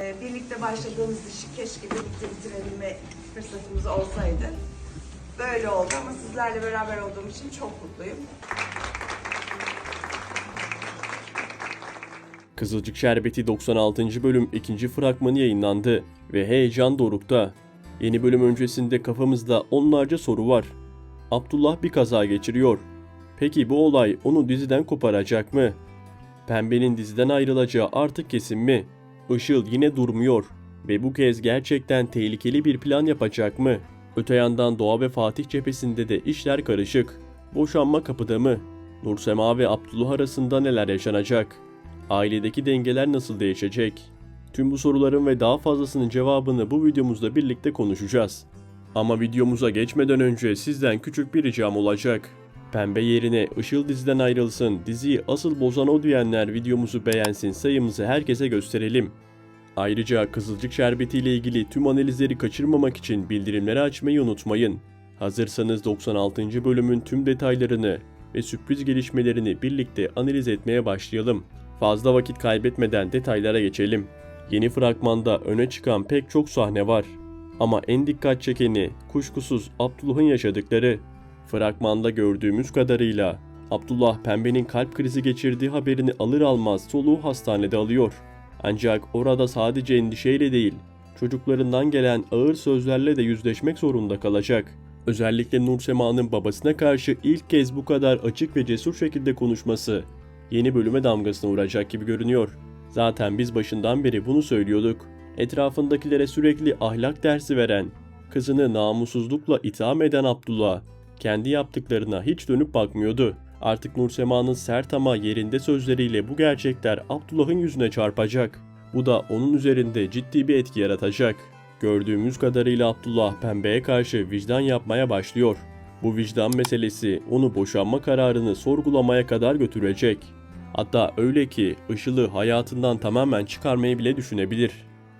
Ee, Birlikte başladığımız işi keşke birlikte bitirebilme fırsatımız olsaydı. Böyle oldu ama sizlerle beraber olduğum için çok mutluyum. Kızılcık Şerbeti 96. bölüm 2. fragmanı yayınlandı ve heyecan dorukta. Yeni bölüm öncesinde kafamızda onlarca soru var. Abdullah bir kaza geçiriyor. Peki bu olay onu diziden koparacak mı? Pembe'nin diziden ayrılacağı artık kesin mi? Işıl yine durmuyor ve bu kez gerçekten tehlikeli bir plan yapacak mı? Öte yandan Doğa ve Fatih cephesinde de işler karışık. Boşanma kapıda mı? Nursema ve Abdullah arasında neler yaşanacak? Ailedeki dengeler nasıl değişecek? Tüm bu soruların ve daha fazlasının cevabını bu videomuzda birlikte konuşacağız. Ama videomuza geçmeden önce sizden küçük bir ricam olacak. Pembe yerine Işıl diziden ayrılsın, diziyi asıl bozan o diyenler videomuzu beğensin, sayımızı herkese gösterelim. Ayrıca Kızılcık Şerbeti ile ilgili tüm analizleri kaçırmamak için bildirimleri açmayı unutmayın. Hazırsanız 96. bölümün tüm detaylarını ve sürpriz gelişmelerini birlikte analiz etmeye başlayalım. Fazla vakit kaybetmeden detaylara geçelim. Yeni fragmanda öne çıkan pek çok sahne var. Ama en dikkat çekeni kuşkusuz Abdullah'ın yaşadıkları. Fragmanda gördüğümüz kadarıyla Abdullah Pembe'nin kalp krizi geçirdiği haberini alır almaz soluğu hastanede alıyor. Ancak orada sadece endişeyle değil, çocuklarından gelen ağır sözlerle de yüzleşmek zorunda kalacak. Özellikle Nursema'nın babasına karşı ilk kez bu kadar açık ve cesur şekilde konuşması yeni bölüme damgasını vuracak gibi görünüyor. Zaten biz başından beri bunu söylüyorduk. Etrafındakilere sürekli ahlak dersi veren, kızını namussuzlukla itham eden Abdullah, kendi yaptıklarına hiç dönüp bakmıyordu. Artık Nursema'nın sert ama yerinde sözleriyle bu gerçekler Abdullah'ın yüzüne çarpacak. Bu da onun üzerinde ciddi bir etki yaratacak. Gördüğümüz kadarıyla Abdullah Pembe'ye karşı vicdan yapmaya başlıyor. Bu vicdan meselesi onu boşanma kararını sorgulamaya kadar götürecek. Hatta öyle ki Işıl'ı hayatından tamamen çıkarmayı bile düşünebilir.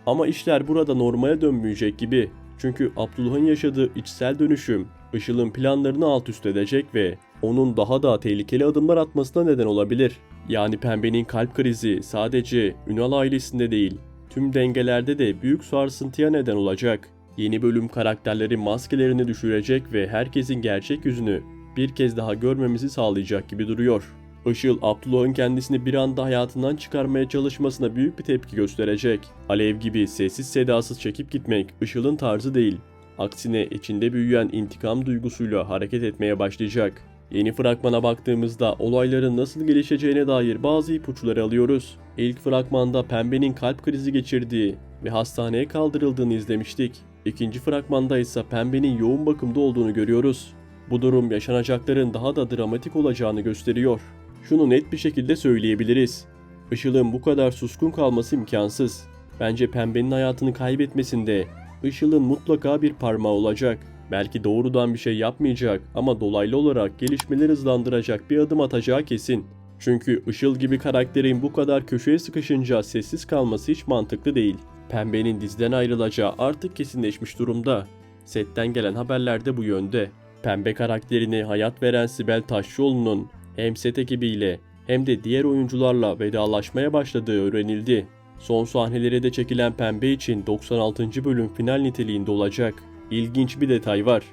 Ama işler burada normale dönmeyecek gibi. Çünkü Abdullah'ın yaşadığı içsel dönüşüm Işıl'ın planlarını alt üst edecek ve onun daha da tehlikeli adımlar atmasına neden olabilir. Yani Pembe'nin kalp krizi sadece Ünal ailesinde değil, tüm dengelerde de büyük sarsıntıya neden olacak. Yeni bölüm karakterlerin maskelerini düşürecek ve herkesin gerçek yüzünü bir kez daha görmemizi sağlayacak gibi duruyor. Işıl, Abdullah'ın kendisini bir anda hayatından çıkarmaya çalışmasına büyük bir tepki gösterecek. Alev gibi sessiz sedasız çekip gitmek Işıl'ın tarzı değil. Aksine içinde büyüyen intikam duygusuyla hareket etmeye başlayacak. Yeni fragmana baktığımızda olayların nasıl gelişeceğine dair bazı ipuçları alıyoruz. İlk fragmanda Pembe'nin kalp krizi geçirdiği ve hastaneye kaldırıldığını izlemiştik. İkinci fragmanda ise Pembe'nin yoğun bakımda olduğunu görüyoruz. Bu durum yaşanacakların daha da dramatik olacağını gösteriyor. Şunu net bir şekilde söyleyebiliriz. Işıl'ın bu kadar suskun kalması imkansız. Bence Pembe'nin hayatını kaybetmesinde Işıl'ın mutlaka bir parmağı olacak. Belki doğrudan bir şey yapmayacak ama dolaylı olarak gelişmeleri hızlandıracak bir adım atacağı kesin. Çünkü Işıl gibi karakterin bu kadar köşeye sıkışınca sessiz kalması hiç mantıklı değil. Pembe'nin dizden ayrılacağı artık kesinleşmiş durumda. Setten gelen haberler de bu yönde. Pembe karakterini hayat veren Sibel Taşçıoğlu'nun hem set ekibiyle hem de diğer oyuncularla vedalaşmaya başladığı öğrenildi. Son sahneleri de çekilen Pembe için 96. bölüm final niteliğinde olacak. İlginç bir detay var.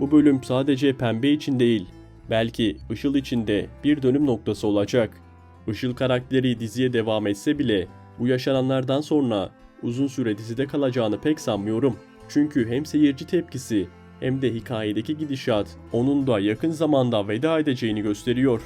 Bu bölüm sadece Pembe için değil, belki Işıl için de bir dönüm noktası olacak. Işıl karakteri diziye devam etse bile bu yaşananlardan sonra uzun süre dizide kalacağını pek sanmıyorum. Çünkü hem seyirci tepkisi hem de hikayedeki gidişat onun da yakın zamanda veda edeceğini gösteriyor.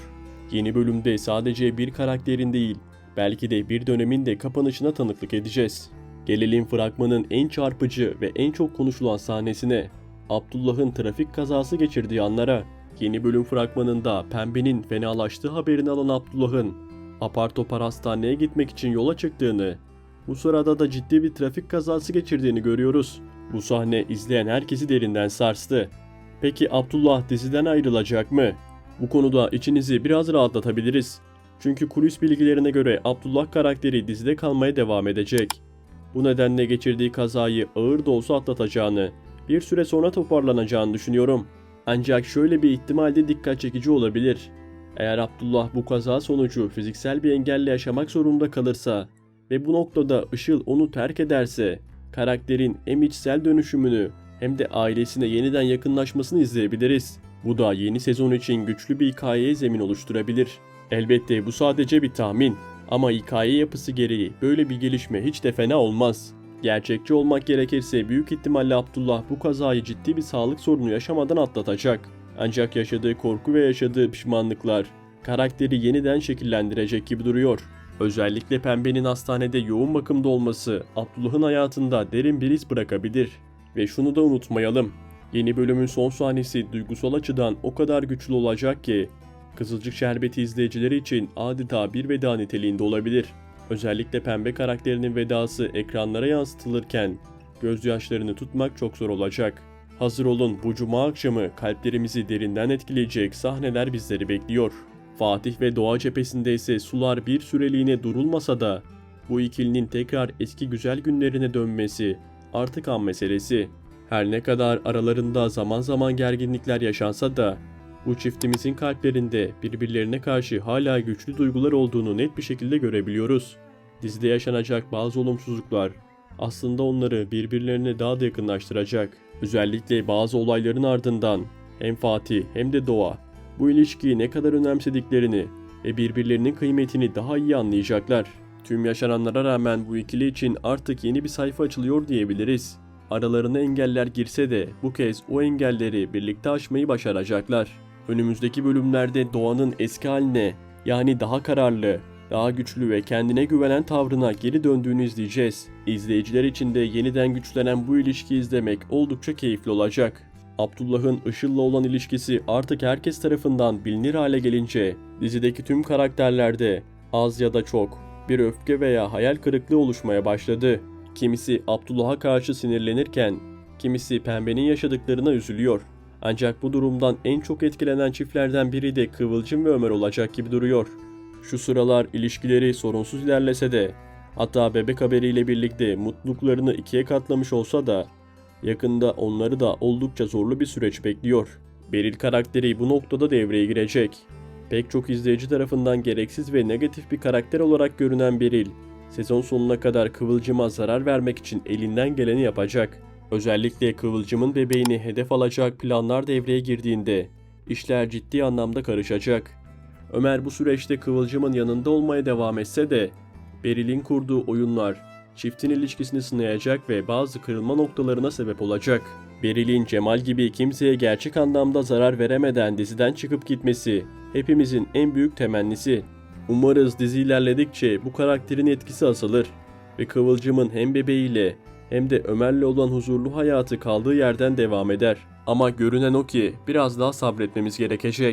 Yeni bölümde sadece bir karakterin değil, belki de bir dönemin de kapanışına tanıklık edeceğiz. Gelelim fragmanın en çarpıcı ve en çok konuşulan sahnesine. Abdullah'ın trafik kazası geçirdiği anlara. Yeni bölüm fragmanında Pembe'nin fenalaştığı haberini alan Abdullah'ın apar topar hastaneye gitmek için yola çıktığını, bu sırada da ciddi bir trafik kazası geçirdiğini görüyoruz. Bu sahne izleyen herkesi derinden sarstı. Peki Abdullah diziden ayrılacak mı? Bu konuda içinizi biraz rahatlatabiliriz. Çünkü kulis bilgilerine göre Abdullah karakteri dizide kalmaya devam edecek. Bu nedenle geçirdiği kazayı ağır da olsa atlatacağını, bir süre sonra toparlanacağını düşünüyorum. Ancak şöyle bir ihtimal de dikkat çekici olabilir. Eğer Abdullah bu kaza sonucu fiziksel bir engelle yaşamak zorunda kalırsa, ve bu noktada Işıl onu terk ederse karakterin hem içsel dönüşümünü hem de ailesine yeniden yakınlaşmasını izleyebiliriz. Bu da yeni sezon için güçlü bir hikayeye zemin oluşturabilir. Elbette bu sadece bir tahmin ama hikaye yapısı gereği böyle bir gelişme hiç de fena olmaz. Gerçekçi olmak gerekirse büyük ihtimalle Abdullah bu kazayı ciddi bir sağlık sorunu yaşamadan atlatacak. Ancak yaşadığı korku ve yaşadığı pişmanlıklar karakteri yeniden şekillendirecek gibi duruyor. Özellikle Pembe'nin hastanede yoğun bakımda olması Abdullah'ın hayatında derin bir iz bırakabilir. Ve şunu da unutmayalım. Yeni bölümün son sahnesi duygusal açıdan o kadar güçlü olacak ki Kızılcık Şerbeti izleyicileri için adeta bir veda niteliğinde olabilir. Özellikle pembe karakterinin vedası ekranlara yansıtılırken gözyaşlarını tutmak çok zor olacak. Hazır olun bu cuma akşamı kalplerimizi derinden etkileyecek sahneler bizleri bekliyor. Fatih ve Doğa cephesinde ise sular bir süreliğine durulmasa da bu ikilinin tekrar eski güzel günlerine dönmesi artık an meselesi. Her ne kadar aralarında zaman zaman gerginlikler yaşansa da bu çiftimizin kalplerinde birbirlerine karşı hala güçlü duygular olduğunu net bir şekilde görebiliyoruz. Dizide yaşanacak bazı olumsuzluklar aslında onları birbirlerine daha da yakınlaştıracak. Özellikle bazı olayların ardından hem Fatih hem de Doğa bu ilişkiyi ne kadar önemsediklerini ve birbirlerinin kıymetini daha iyi anlayacaklar. Tüm yaşananlara rağmen bu ikili için artık yeni bir sayfa açılıyor diyebiliriz. Aralarına engeller girse de bu kez o engelleri birlikte aşmayı başaracaklar. Önümüzdeki bölümlerde Doğan'ın eski haline yani daha kararlı, daha güçlü ve kendine güvenen tavrına geri döndüğünü izleyeceğiz. İzleyiciler için de yeniden güçlenen bu ilişkiyi izlemek oldukça keyifli olacak. Abdullah'ın Işıl'la olan ilişkisi artık herkes tarafından bilinir hale gelince dizideki tüm karakterlerde az ya da çok bir öfke veya hayal kırıklığı oluşmaya başladı. Kimisi Abdullah'a karşı sinirlenirken kimisi Pembe'nin yaşadıklarına üzülüyor. Ancak bu durumdan en çok etkilenen çiftlerden biri de Kıvılcım ve Ömer olacak gibi duruyor. Şu sıralar ilişkileri sorunsuz ilerlese de hatta bebek haberiyle birlikte mutluluklarını ikiye katlamış olsa da yakında onları da oldukça zorlu bir süreç bekliyor. Beril karakteri bu noktada devreye girecek. Pek çok izleyici tarafından gereksiz ve negatif bir karakter olarak görünen Beril, sezon sonuna kadar Kıvılcım'a zarar vermek için elinden geleni yapacak. Özellikle Kıvılcım'ın bebeğini hedef alacak planlar devreye girdiğinde işler ciddi anlamda karışacak. Ömer bu süreçte Kıvılcım'ın yanında olmaya devam etse de Beril'in kurduğu oyunlar çiftin ilişkisini sınayacak ve bazı kırılma noktalarına sebep olacak. Beril'in Cemal gibi kimseye gerçek anlamda zarar veremeden diziden çıkıp gitmesi hepimizin en büyük temennisi. Umarız dizi ilerledikçe bu karakterin etkisi azalır ve Kıvılcım'ın hem bebeğiyle hem de Ömer'le olan huzurlu hayatı kaldığı yerden devam eder. Ama görünen o ki biraz daha sabretmemiz gerekecek.